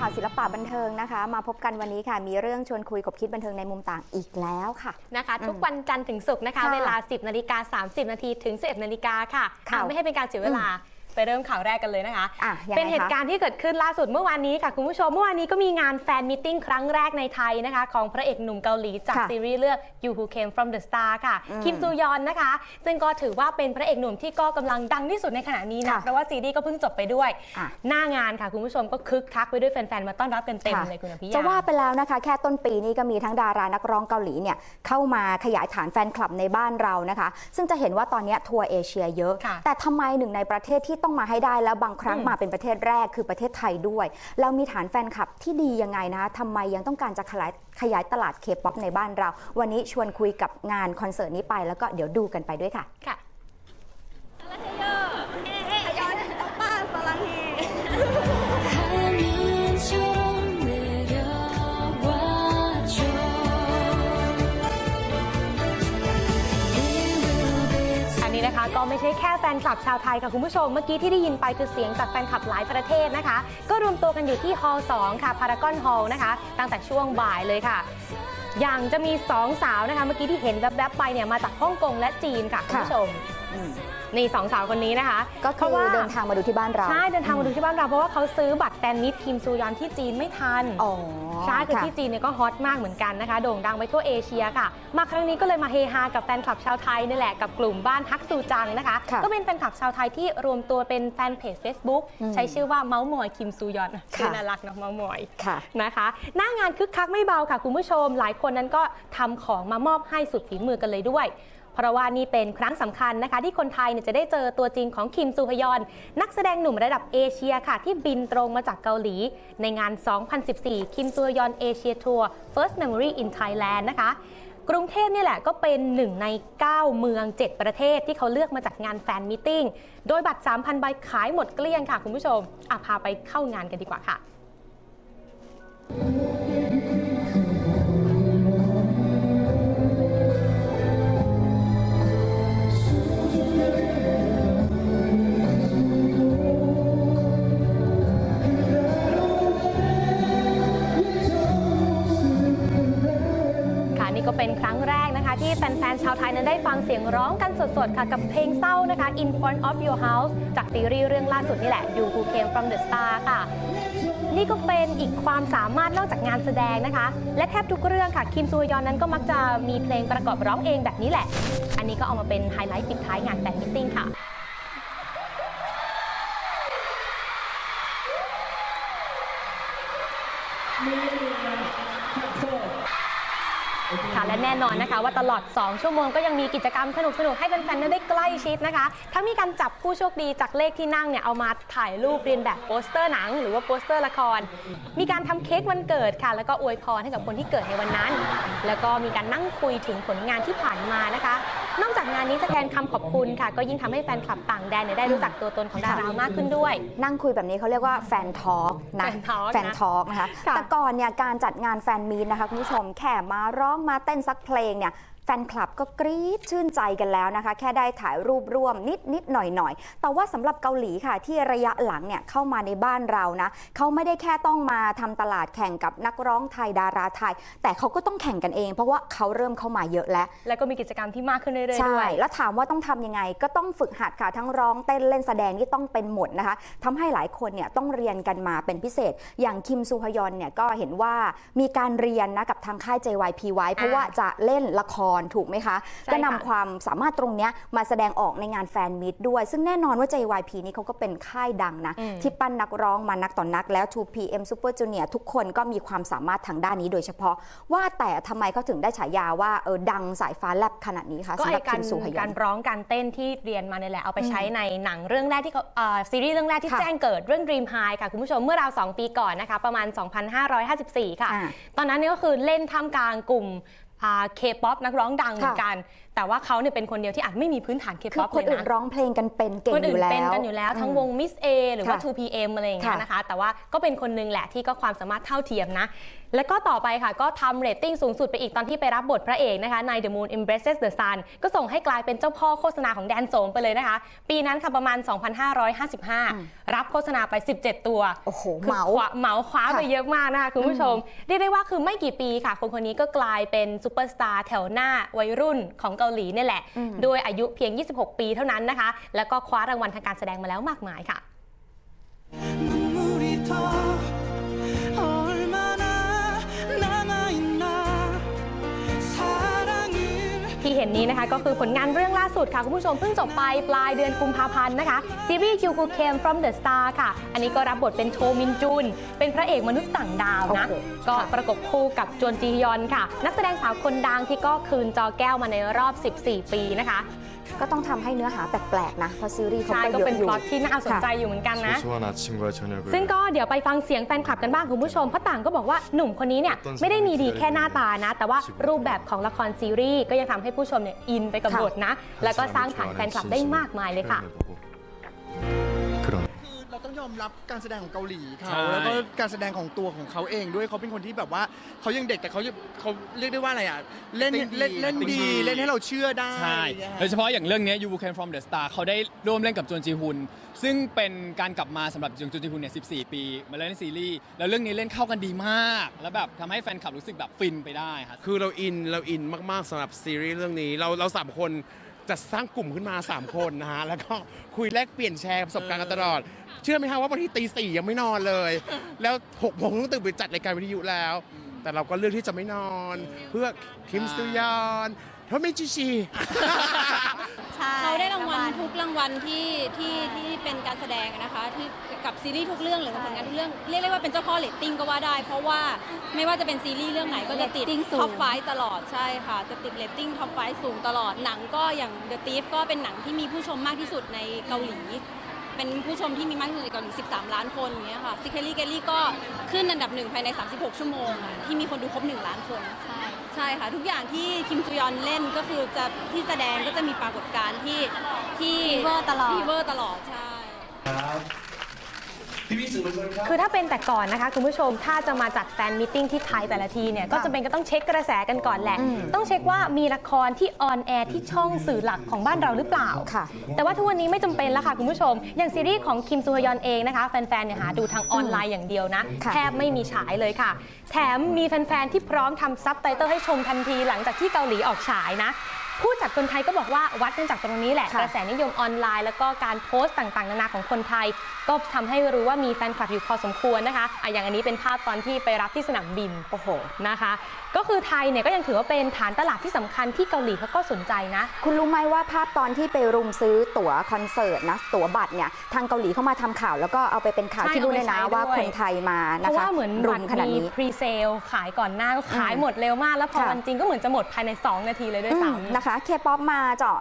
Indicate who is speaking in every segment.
Speaker 1: ข่าวศิลปะบันเทิงนะคะ มาพบกันวันนี้ค่ะ มีเรื่องชวนคุยกับคิดบันเทิงในมุมต่างอีกแล้วค่ะ
Speaker 2: นะคะ
Speaker 1: อืม
Speaker 2: ทุกวันจันทร์ถึงศุกร์นะคะ
Speaker 1: ค่ะ
Speaker 2: เวลา 10นาฬิกา30นาทีถึง11นาฬิกาค่ะ
Speaker 1: ข่าว
Speaker 2: อะ ไม่ให้เป็นการเสียเวลา ไปเริ่มข่าวแรกกันเลยนะคะ
Speaker 1: อะยัง
Speaker 2: เป็น
Speaker 1: ไง
Speaker 2: เหตุ
Speaker 1: คะ
Speaker 2: การณ์ที่เกิดขึ้นล่าสุดเมื่อวานนี้ค่ะคุณผู้ชม เมื่อวานนี้ก็มีงานแฟนมิทติ้งครั้งแรกในไทยนะคะ ของพระเอกหนุ่มเกาหลีจาก
Speaker 1: ค่ะ
Speaker 2: ซีรีส์เรื่อง You Who Came From the Star ค่ะ
Speaker 1: อืม
Speaker 2: คิมซูยอนนะคะ ซึ่งก็ถือว่าเป็นพระเอกหนุ่มที่ก็กำลังดังที่สุดในขณะนี้นะ
Speaker 1: ค่ะ
Speaker 2: เพราะว่าซีรีส์ก็เพิ่งจบไปด้วย
Speaker 1: อะ
Speaker 2: หน้างานค่ะคุณผู้ชมก็คึกคักไปด้วยแฟนๆมาต้อนรับกันเต็ม
Speaker 1: ค่ะ
Speaker 2: เลยคุณอภิยา
Speaker 1: จะว่าไปแล้วนะคะ แค่ต้นปีนี้ก็มีทั้งดารานักร้องเกาหลีเนี่ยเข้ามาขยายฐานแฟนคลับในบ้านเรานะคะ ซึ่งจะเห็นว่าตอนนี้ทัวร์เอเชียเยอะ
Speaker 2: ค่ะ
Speaker 1: แต่ทำไมหนึ่งในประเทศที่ต้องมาให้ได้แล้วบางครั้ง
Speaker 2: อืม
Speaker 1: มาเป็นประเทศแรกคือประเทศไทยด้วยแล้วมีฐานแฟนคลับที่ดียังไงนะคะทำไมยังต้องการจะขยายขยายตลาดเคป๊อปในบ้านเรา วันนี้ชวนคุยกับงานคอนเสิร์ตนี้ไปแล้วก็เดี๋ยวดูกันไปด้วยค่ะ
Speaker 2: ค่ะ ไม่ใช่แค่แฟนคลับชาวไทยค่ะคุณผู้ชม เมื่อกี้ที่ได้ยินไปคือเสียงจากแฟนคลับหลายประเทศนะคะ ก็รวมตัวกันอยู่ที่ฮอลล์2ค่ะพารากอนฮอลล์นะคะ ตั้งแต่ช่วงบ่ายเลยค่ะ อย่างจะมีสองสาวนะคะ เมื่อกี้ที่เห็นแวบๆไปเนี่ยมาจากฮ่องกงและจีนค่ะคุณผู้ชม นี่สองสาวคนนี้นะคะ
Speaker 1: ก็
Speaker 2: เพ
Speaker 1: คื
Speaker 2: ราะ
Speaker 1: อ
Speaker 2: ว่า
Speaker 1: เดินทางมาดูที่บ้านเรา
Speaker 2: ใช่เดินทางมาดูที่บ้านเราเพราะว่าเขาซื้อบัตรแฟนมิตรคิมซูยอนที่จีนไม่ทัน
Speaker 1: อ๋อ
Speaker 2: ใช่คือ
Speaker 1: ค่ะ
Speaker 2: ที่จีนเนี่ยก็ฮอตมากเหมือนกันนะคะ โด่งดังไปทั่วเอเชียค่ะ มาครั้งนี้ก็เลยมาเฮฮากับแฟนคลับชาวไทยนี่แหละกับกลุ่มบ้านฮักซูจังนะคะ
Speaker 1: ค่ะ
Speaker 2: ก็เป็นแฟนคลับชาวไทยที่รวมตัวเป็นแฟนเพจ Facebook
Speaker 1: อืม
Speaker 2: ใช้ชื่อว่าเมาส์มอยคิมซูยอนชื่อ
Speaker 1: ค่ะ
Speaker 2: น่ารักเนาะเมาส์มอย
Speaker 1: ค่ะ
Speaker 2: นะคะหน้างานคึกคักไม่เบาค่ะคุณผู้ชม หลายคนนั้นก็ทำของมามอบให้สุดฝีมือกันเลยด้วยเพ ราะว่านี่เป็นครั้งสำคัญนะคะ ที่คนไทยเนี่ยจะได้เจอตัวจริงของคิมซูฮยอน นักแสดงหนุ่มระดับเอเชียค่ะ ที่บินตรงมาจากเกาหลี ในงาน 2014 คิมซูฮยอนเอเชียทัวร์ First Memory in Thailand นะคะกรุงเทพนี่แหละก็เป็นหนึ่งใน 9 เมือง 7 ประเทศที่เขาเลือกมาจัดงานแฟนมิทติ้งโดยบัตร 3,000 ใบขายหมดเกลี้ยงค่ะคุณผู้ชมอะพาไปเข้างานกันดีกว่าค่ะาวไทยนั้นได้ฟังเสียงร้องกันสดๆ ค่ะ กับเพลงเศร้านะคะ In Front of Your House จากซีรีส์เรื่องล่าสุดนี่แหละ You Who Came From the Star ค่ะ นี่ก็เป็นอีกความสามารถนอกจากงานแสดงนะคะ และแทบทุกเรื่องค่ะ คิมซูยอนนั้นก็มักจะมีเพลงประกอบร้องเองแบบนี้แหละ อันนี้ก็เอามาเป็นไฮไลท์ปิดท้ายงานแฟนมิทติ้งค่ะ และแน่นอนนะคะ ว่าตลอด 2 ชั่วโมงก็ยังมีกิจกรรมสนุกสนุกให้แฟนๆได้ใกล้ชิดนะคะทั้งมีการจับผู้โชคดีจากเลขที่นั่งเนี่ยเอามาถ่ายรูปเรียนแบบโปสเตอร์หนัง หรือว่าโปสเตอร์ละคร มีการทำเค้กวันเกิดค่ะ แล้วก็อวยพรให้กับคนที่เกิดในวันนั้น แล้วก็มีการนั่งคุยถึงผลงานที่ผ่านมานะคะ นอกจากงานนี้จะแทนคำขอบคุณค่ะ ก็ยิ่งทำให้แฟนคลับต่างแดนเนี่ยได้รู้จักตัวตนของดารามากขึ้นด้วย
Speaker 1: นั่งคุยแบบนี้เขาเรียกว่าแฟนทอล์กนะ
Speaker 2: แฟน talk นะ
Speaker 1: แฟนทอล์กนะคะ
Speaker 2: ค่ะ
Speaker 1: แต่ก่อนเนี่ยการจัดงานแฟนมีตนะคะคุณผู้ชมแค่มาร้องมาเต้นสักเพลงเนี่ยแฟนคลับก็กรี๊ดชื่นใจกันแล้วนะคะ แค่ได้ถ่ายรูปร่วมนิดนิดหน่อยหน่อยแต่ว่าสำหรับเกาหลีค่ะ ที่ระยะหลังเนี่ยเข้ามาในบ้านเรานะเขาไม่ได้แค่ต้องมาทำตลาดแข่งกับนักร้องไทยดาราไทย แต่เขาก็ต้องแข่งกันเอง เพราะว่าเขาเริ่มเข้ามาเยอะแล้ว
Speaker 2: แล้วก็มีกิจกรรมที่มากขึ้นเรื่อยๆ
Speaker 1: ใช่
Speaker 2: ด้วย
Speaker 1: แล้วถามว่าต้องทำยังไงก็ต้องฝึกหัดค่ะทั้งร้องเต้นเล่นแสดงที่ต้องเป็นหมดนะคะทำให้หลายคนเนี่ยต้องเรียนกันมาเป็นพิเศษ อย่างคิมซูฮยอนเนี่ยก็เห็นว่ามีการเรียนนะกับทางค่าย JYP ไว้เพราะว่าจะเล่นละครถูกไหมคะ
Speaker 2: ใช่
Speaker 1: ก็นำ
Speaker 2: ค่ะ
Speaker 1: ความสามารถตรงเนี้ยมาแสดงออกในงานแฟนมิตด้วย ซึ่งแน่นอนว่า JYP นี่เขาก็เป็นค่ายดังนะ
Speaker 2: อืม
Speaker 1: ที่ปั้นนักร้องมานักต่อนนักแล้ว 2PM Super Junior ทุกคนก็มีความสามารถทางด้านนี้โดยเฉพาะ ว่าแต่ทำไมเขาถึงได้ฉายาว่าเออดังสายฟ้าแลบขนาดนี้คะ
Speaker 2: ก็
Speaker 1: สำห
Speaker 2: ไอ
Speaker 1: รับ
Speaker 2: กา
Speaker 1: คิ
Speaker 2: ร
Speaker 1: มซูฮยอน
Speaker 2: การร้องการเต้นที่เรียนมาเนี่ยแหละเอาไป
Speaker 1: อืม
Speaker 2: ใช้ในหนังเรื่องแรกที่เขาเอ่อซีรีส์เรื่องแรกที่
Speaker 1: ค่ะ
Speaker 2: แจ้งเกิดเรื่อง Dream High ค่ะ คุณผู้ชมเมื่อราว 2 ปีก่อนนะคะ ประมาณ 2554 ค่ะ
Speaker 1: อ่า
Speaker 2: ตอนนั้นเนี่ยก็คือเล่นท่ามกลางกลุ่ม เคป๊อปนักร้องดังเหมือนกันแต่ว่าเขาเนี่ยเป็นคนเดียวที่อาจไม่มีพื้นฐานเค
Speaker 1: คือ
Speaker 2: ป๊อป
Speaker 1: คน
Speaker 2: เลย
Speaker 1: อื่น
Speaker 2: นะ
Speaker 1: ร้องเพลงกันเป็นเก่ง
Speaker 2: คน
Speaker 1: อ
Speaker 2: อื่น
Speaker 1: ยู่แล้ว
Speaker 2: เป็นกันอยู่แล้วทั้งวง Miss A หรือว่า
Speaker 1: ค่ะ
Speaker 2: 2PM อะไรอย่างเงี้ย
Speaker 1: ค่ะ
Speaker 2: นะคะ แต่ว่าก็เป็นคนนึงแหละที่ก็ความสามารถเท่าเทียมนะ แล้วก็ต่อไปค่ะก็ทำเรตติ้งสูงสุดไปอีกตอนที่ไปรับบทพระเอกนะคะใน The Moon Embraces the Sun ก็ส่งให้กลายเป็นเจ้าพ่อโฆษณาของแดนโสมไปเลยนะคะ ปีนั้นค่ะประมาณ 2555 รับโฆษณาไป 17 ตัว
Speaker 1: โอ้โห
Speaker 2: คือ
Speaker 1: เหมา
Speaker 2: คว้เหมาคว้า
Speaker 1: ค่ะ
Speaker 2: ไปเยอะมากนะคะคุณผู้ชมเรียกได้ว่าคือไม่กี่ปีค่ะคนคนนี้ก็กลายเป็นซูเปอร์สตาร์แถวหน้าวัยรุ่นของเกาหลีเนี่ยแหละ
Speaker 1: อืม
Speaker 2: ด้วยอายุเพียง 26 ปีเท่านั้นนะคะ แล้วก็คว้ารางวัลทางการแสดงมาแล้วมากมายค่ะ เห็นนี้นะคะ ก็คือผลงานเรื่องล่าสุดค่ะ คุณผู้ชมเพิ่งจบไปปลายเดือนกุมภาพันธ์นะคะซีรีส์ You Who Came From The Star ค่ะ อันนี้ก็รับบทเป็นโชมินจุน เป็นพระเอกมนุษย์ต่างดาวนะ
Speaker 1: โอ้โห
Speaker 2: ก็
Speaker 1: ค่ะ
Speaker 2: ประกบคู่กับจวนจีฮยอนค่ะ นักแสดงสาวคนดังที่ก็คืนจอแก้วมาในรอบ 14 ปีนะคะ
Speaker 1: ก็ต้องทำให้เนื้อหาแปลกๆนะ เพราะซีรีส์เขา
Speaker 2: ใช่
Speaker 1: ก็
Speaker 2: ก็
Speaker 1: เยอะ
Speaker 2: เป็น
Speaker 1: อยู่
Speaker 2: พล็อตที่น่าสนใจอยู่เหมือนกันนะ
Speaker 3: 소소한 아침과 저녁을
Speaker 2: ซึ่งก็เดี๋ยวไปฟังเสียงแฟนคลับกันบ้างคุณผู้ชมเพราะต่างก็บอกว่าหนุ่มคนนี้เนี่ยไม่ได้มีดีแค่หน้าตานะ แต่ว่ารูปแบบของละครซีรีส์ก็ยังทำให้ผู้ชมเนี่ยอินไปกับบทนะ แล้วก็สร้างฐานแฟนคลับได้มากมายเลยค่ะ
Speaker 3: 표현해보고 그런
Speaker 4: คือเรา ต้องยอมรับการแสดงของเกาหลีเขา
Speaker 5: ใช่
Speaker 4: แล้วก็การแสดงของตัวของเขาเองด้วยเขาเป็นคนที่แบบว่าเขายังเด็กแต่เขาเขาเรียกได้ว่าอะไรอะเล่นเล่นเล่นดี เล่นให้เราเชื่อได้
Speaker 5: ใช่
Speaker 4: อย่างเงี้ยฮะ
Speaker 5: โดยเฉพาะอย่างเรื่องเนี้ย You Can From the Star เขาได้ร่วมเล่นกับจวนจีฮุน ซึ่งเป็นการกลับมาสำหรับจวนจีฮุนเนี่ย 14 ปี มาเล่นซีรีส์ แล้วเรื่องนี้เล่นเข้ากันดีมาก แล้วแบบทำให้แฟนคลับรู้สึกแบบฟินไปได้ครับ
Speaker 6: คือเราอินเราอินมากๆสำหรับซีรีส์เรื่องนี้ เราเราสามคน จัดสร้างกลุ่มขึ้นมา 3 คนนะฮะ แล้วก็คุยแลกเปลี่ยนแชร์ประสบการณ์กันตลอด เชื่อไหมฮะว่าบางทีตีสี่ยังไม่นอนเลย แล้วหกโมงต้องตื่นไปจัดรายการวิทยุแล้ว แต่เราก็เลือกที่จะไม่นอน เพื่อคิมซุยอนเพราะไม่ชิชี
Speaker 7: เขาได้รางวัลทุกรางวัลที่ที่ที่เป็นการแสดงอะนะคะที่กับซีรีส์ทุกเรื่องหรือกับผลงานทุกเรื่องเรียกได้ว่าเป็นเจ้าพ่อเรตติ้งก็ว่าได้ เพราะว่าไม่ว่าจะเป็นซีรีส์เรื่องไหนก็จะติด
Speaker 8: เรตติ้งสูง
Speaker 7: ท็อปไฟตลอดใช่ค่ะ จะติดเรตติ้งท็อปไฟสูงตลอดหนังก็อย่าง The Thief ก็เป็นหนังที่มีผู้ชมมากที่สุดในเกาหลี เป็นผู้ชมที่มีมากที่สุดในเกาหลี13 ล้านคนอย่างเงี้ยค่ะซิเคลี่เกลลี่ก็ขึ้นอันดับหนึ่งภายใน 36 ชั่วโมงอะที่มีคนดูครบ 1 ล้านคน ใช่ ใช่ค่ะ ทุกอย่างที่คิมซูยอนเล่นก็คือจะที่แสดงก็จะมีปรากฏการณ์ที่ที่
Speaker 8: ฟีเวอร์ตลอด
Speaker 7: ฟีเวอร์ตลอดใช่
Speaker 2: คื อถ้าเป็นแต่ก่อนนะคะคุณผู้ชมถ้าจะมาจัดแฟนมิทติ้งที่ไทยแต่ละทีเนี่ยก็จะเป็นก็ต้องเช็คกระแสกันก่อนแหละ
Speaker 1: อืม
Speaker 2: ต้องเช็คว่ามีละครที่ออนแอร์ที่ช่องสื่อหลักของบ้านเราหรือเปล่า
Speaker 1: ค่ะ
Speaker 2: แต่ว่าทุกวันนี้ไม่จำเป็นแล้วค่ะคุณผู้ชม อย่างซีรีส์ของคิมซูฮยอนเองนะคะแฟนๆเนี่ยหาดูทางออนไลน์อย่างเดียวนะ
Speaker 1: ค่ะ
Speaker 2: แทบไม่มีฉายเลยค่ะ แถมมีแฟนๆที่พร้อมทำซับไตเติลให้ชมทันทีหลังจากที่เกาหลีออกฉายนะ ผู้จัดคนไทยก็บอกว่าวัดกันจากตรงนี้แหละ
Speaker 1: ค่ะ
Speaker 2: กระแสนิยมออนไลน์ แล้วก็การโพสต์ต่างๆ นานาของคนไทย ก็ทำให้รู้ว่ามีแฟนคลับอยู่พอสมควรนะคะอะอย่างอันนี้เป็นภาพตอนที่ไปรับที่สนามบิน
Speaker 1: โอ้โห
Speaker 2: นะคะ ก็คือไทยเนี่ยก็ยังถือว่าเป็นฐานตลาดที่สำคัญที่เกาหลีเขาก็สนใจนะ
Speaker 1: คุณรู้ไหมว่าภาพตอนที่ไปรุมซื้อตั๋วคอนเสิร์ตนะตั๋วบัตรเนี่ยทางเกาหลีเข้ามาทำข่าว แล้วก็เอาไปเป็นข่าว
Speaker 2: ใช่
Speaker 1: ที่รู้เลยนะ
Speaker 2: เอาไปใช้
Speaker 1: ว่า
Speaker 2: ด้วย
Speaker 1: คนไทยมา
Speaker 2: เพ
Speaker 1: นะคะ
Speaker 2: ราะว่าเหมือน
Speaker 1: รุ
Speaker 2: บัต
Speaker 1: ม
Speaker 2: ร
Speaker 1: ขนาด
Speaker 2: มี
Speaker 1: นี้
Speaker 2: พรีเซลขายก่อนหน้าก็ขายหมดเร็วมากแล้วพอ
Speaker 1: ค่ะ
Speaker 2: วันจริงก็เหมือนจะหมดภายใน 2 นาทีเลยด้วย
Speaker 1: อืม
Speaker 2: ซ้ำ
Speaker 1: นะคะเคป๊อปมาเจาะ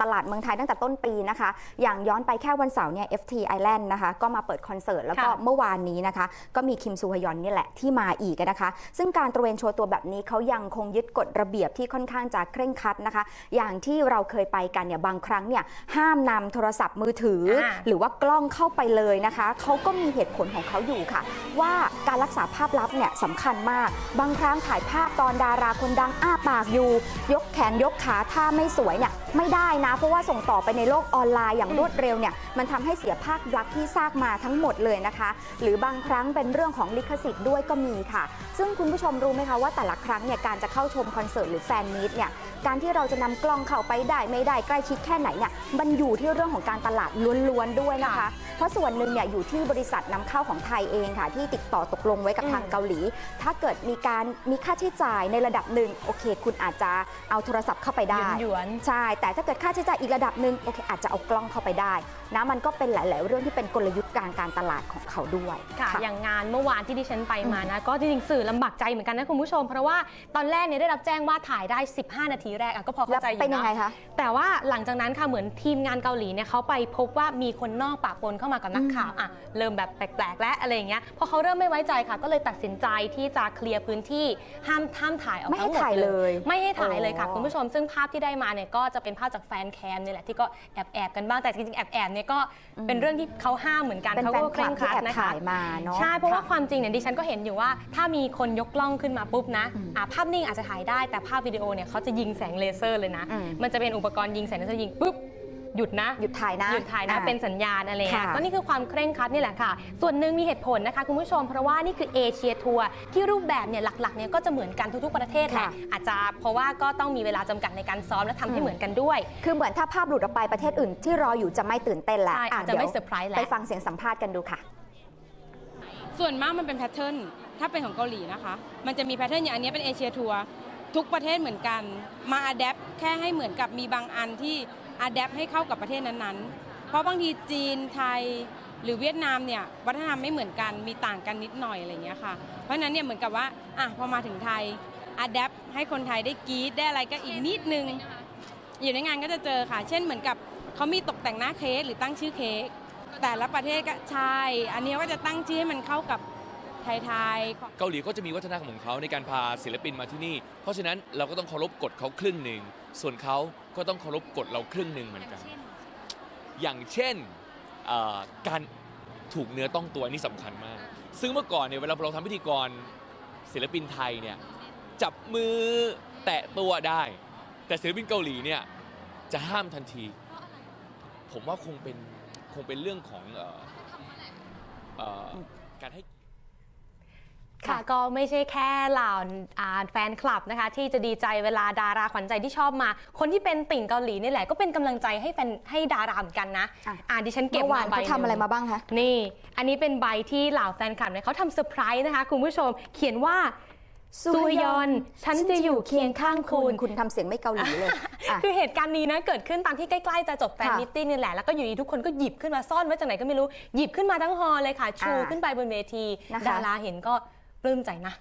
Speaker 1: ตลาดเมืองไทยตั้งแต่ต้นปีนะคะ อย่างย้อนไปแค่วันเสาร์เนี่ย FT Island นะคะก็มาเปิดคอนเสิร์ต แล้วก็
Speaker 2: ค่ะ
Speaker 1: เมื่อวานนี้นะคะ ก็มีคิมซูฮยอนนี่แหละที่มาอีกนะคะ ซึ่งการตระเวนโชว์ตัวแบบนี้เขายังคงยึดกฎระเบียบที่ค่อนข้างจะเคร่งครัดนะคะ อย่างที่เราเคยไปกันเนี่ยบางครั้งเนี่ยห้ามนำโทรศัพท์มือถืออาหรือว่ากล้องเข้าไปเลยนะคะเขาก็มีเหตุผลของเขาอยู่ค่ะ ว่าการรักษาภาพลับเนี่ยสำคัญมาก บางครั้งถ่ายภาพตอนดาราคนดังอ้าปากอยู่ ยกแขนยกขาถ้าไม่สวยเนี่ยไม่ได้นะ เพราะว่าส่งต่อไปในโลกออนไลน์อย่างรวดเร็วเนี่ยมันทำให้เสียภาคลักษณ์ที่สร้างมาทั้งหมดเลยนะคะ หรือบางครั้งเป็นเรื่องของลิขสิทธิ์ด้วยก็มีค่ะ ซึ่งคุณผู้ชมรู้ไหมคะว่าแต่ละครั้งเนี่ยการจะเข้าชมคอนเสิร์ตหรือแฟนมีตเนี่ยการที่เราจะนำกล้องเข้าไปได้ไม่ได้ใกล้ชิดแค่ไหนเนี่ยมันอยู่ที่เรื่องของการตลาดล้วนๆด้วยนะคะ เพราะส่วนหนึ่งเนี่ยอยู่ที่บริษัทนำเข้าของไทยเองค่ะ ที่ติดต่อตกลงไว้กับ
Speaker 2: อืม
Speaker 1: ทางเกาหลี ถ้าเกิดมีการมีค่าใช้จ่ายในระดับหนึ่งโอเค คุณอาจจะเอาโทรศัพท์เข้าไปได้
Speaker 2: หยวนๆ
Speaker 1: ใช่แต่ถ้าเกิดค่าใช้จ่ายอีกระดับหนึ่งโอเคอาจจะเอากล้องเข้าไปได้นะมันก็เป็นหลาย ๆ เรื่องที่เป็นกลยุทธ์การการการตลาดของเขาด้วย
Speaker 2: ค่ะ อย่างงานเมื่อวานที่ดิฉันไปมานะก็จริงๆสื่อลำบากใจเหมือนกันนะคุณผู้ชม เพราะว่าตอนแรกเนี่ยได้รับแจ้งว่าถ่ายได้ 15 นาทีแรกอะก็พอ
Speaker 1: แล้ว
Speaker 2: เข้าใจอยู่
Speaker 1: เป็นยังไง
Speaker 2: นะ
Speaker 1: คะ
Speaker 2: แต่ว่าหลังจากนั้นค่ะเหมือนทีมงานเกาหลีเนี่ยเขาไปพบว่ามีคนนอกปะปนเข้ามากับนักข่าวอะเริ่มแบบแปลกๆ และอะไรอย่างเงี้ยพอเขาเริ่มไม่ไว้ใจค่ะ ก็เลยตัดสินใจที่จะเคลียร์พื้นที่ห้ามห้ามถ่ายออก
Speaker 1: ไม่ให้
Speaker 2: ทั้งหมด
Speaker 1: ถ่ายเลย
Speaker 2: ไม่ให้ถ่ายเลยค่ะ
Speaker 1: โอ้
Speaker 2: คุณผู้ชม ซึ่งภาพที่ได้มาเนี่ยก็จะเป็นภาพจากแฟนแคมเนี่ยแหละที่ก็แอบแอบๆกันบ้างแต่จริงๆแอบแอบๆเนี่ยก็เป็นเรื่องที่เขาห้ามเหมือนกัน
Speaker 1: เป็น
Speaker 2: เขา
Speaker 1: แฟ
Speaker 2: ก็
Speaker 1: น
Speaker 2: เค
Speaker 1: คลั
Speaker 2: ร่
Speaker 1: บ
Speaker 2: งค
Speaker 1: ที่
Speaker 2: รัด
Speaker 1: แอบ
Speaker 2: นะคะ
Speaker 1: ถ่ายมาเนาะ
Speaker 2: ใช่ เพราะว่า
Speaker 1: ค่
Speaker 2: ความจริงเนี่ยดิฉันก็เห็นอยู่ว่า ถ้ามีคนยกกล้องขึ้นมาปุ๊บนะ
Speaker 1: อืม
Speaker 2: อะภาพนิ่งอาจจะถ่ายได้แต่ภาพวิดีโอเนี่ยเขาจะยิงแสงเลเซอร์เลยนะ
Speaker 1: อืม
Speaker 2: มันจะเป็นอุปกรณ์ยิงแสงเลเซอร์ยิงปุ๊บ หยุดนะ
Speaker 1: หยุดถ่ายนะ
Speaker 2: หยุดถ่ายนะ
Speaker 1: อ่
Speaker 2: เป็นสัญญาณอะไรอย่างเงี้ย
Speaker 1: ค่ะ
Speaker 2: ก็นี่คือความเคร่งครัดนี่แหละค่ะ ส่วนหนึ่งมีเหตุผลนะคะคุณผู้ชมเพราะว่านี่คือเอเชียทัวร์ที่รูปแบบเนี่ยหลักๆเนี่ยก็จะเหมือนกันทุกๆประเทศแหละ
Speaker 1: ค่ะ
Speaker 2: อาจจะเพราะว่าก็ต้องมีเวลาจำกัดในการซ้อมและทำให้
Speaker 1: อืม
Speaker 2: เหมือนกันด้วย
Speaker 1: คือเหมือนถ้าภาพหลุดออกไปประเทศอื่นที่รออยู่จะไม่ตื่นเต้นแล้ว
Speaker 2: ใช่อาจจะ
Speaker 1: ดี๋ยว
Speaker 2: ไม่เซอร์ไพรส์แล้ว
Speaker 1: ไปฟังเสียงสัมภาษณ์กันดูค่ะ
Speaker 9: ส่วนมากมันเป็นแพทเทิร์น ถ้าเป็นของเกาหลีนะคะ มันจะมีแพทเทิร์นอย่างอันเนี้ยเป็นเอเชียทัวร์ทุกประเทศเหมือนกัน มาอัดแอปแค่ให้เหมือนกับมีบางอันที่ อัดแอปให้เข้ากับประเทศนั้นๆ เพราะบางทีจีนไทยหรือเวียดนามเนี่ยวัฒนธรรมไม่เหมือนกันมีต่างกันนิดหน่อยอะไรเงี้ยค่ะ เพราะฉะนั้นเนี่ยเหมือนกับว่าอะพอมาถึงไทยอัดแอปให้คนไทยได้กรีดได้อะไรก็อีกนิดนึง อยู่ในงานก็จะเจอค่ะ เช่นเหมือนกับเขามีตกแต่งหน้าเค้กหรือตั้งชื่อเค้กแต่ละประเทศก็ใช่ อันนี้ก็จะตั้งชื่อให้มันเข้ากับ ไทยๆ
Speaker 8: เกาหลีก็จะมีวัฒนธรรมของเขาในการพาศิลปินมาที่นี่ เพราะฉะนั้นเราก็ต้องเคารพกฎเขาครึ่งหนึ่ง ส่วนเขาก็ต้องเคารพกฎเราครึ่งหนึ่งเหมือนกัน อย่างเช่นเอ่อการถูกเนื้อต้องตัวนี่สำคัญมาก ซึ่งเมื่อก่อนเนี่ยเวลาเราทำพิธีกรศิลปินไทยเนี่ยจับมือแตะตัวได้ แต่ศิลปินเกาหลีเนี่ยจะห้ามทันที ผมว่าคงเป็นคงเป็นเรื่องของเอ่อเอ่อการให้
Speaker 2: ค่ะก็ไม่ใช่แค่เหล่าอ่าแฟนคลับนะคะ ที่จะดีใจเวลาดาราขวัญใจที่ชอบมา คนที่เป็นติ่งเกาหลีนี่แหละก็เป็นกำลังใจให้แฟนให้ดาราเหมือนกันนะ
Speaker 1: อะ
Speaker 2: อ่าดิฉันเก็บ
Speaker 1: เมื่อวาน
Speaker 2: ใบ
Speaker 1: เขาทำอะไร
Speaker 2: หนึ่ง
Speaker 1: มาบ้างคะ
Speaker 2: นี่ อันนี้เป็นใบที่เหล่าแฟนคลับเนี่ยเขาทำเซอร์ไพรส์นะคะ คุณผู้ชมเขียนว่าซูฮยอน ฉันจะอยู่เคียงข้างคุณ
Speaker 1: คุณทำเสียงไม่เกาหลีเลยอะ
Speaker 2: คือเหตุการณ์นี้นะเกิดขึ้นตามที่ใกล้ๆจะจบแฟน
Speaker 1: ค่ะ
Speaker 2: มิตติ้งนี่แหละ แล้วก็อยู่ดีทุกคนก็หยิบขึ้นมาซ่อนไว้จากไหนก็ไม่รู้ หยิบขึ้นมาทั้งฮอลเลยค่ะ ชู
Speaker 1: อ่า
Speaker 2: ขึ้นไปบนเวที
Speaker 1: นะคะ
Speaker 2: ดาราเห็นก็ ปลื้มใจนะ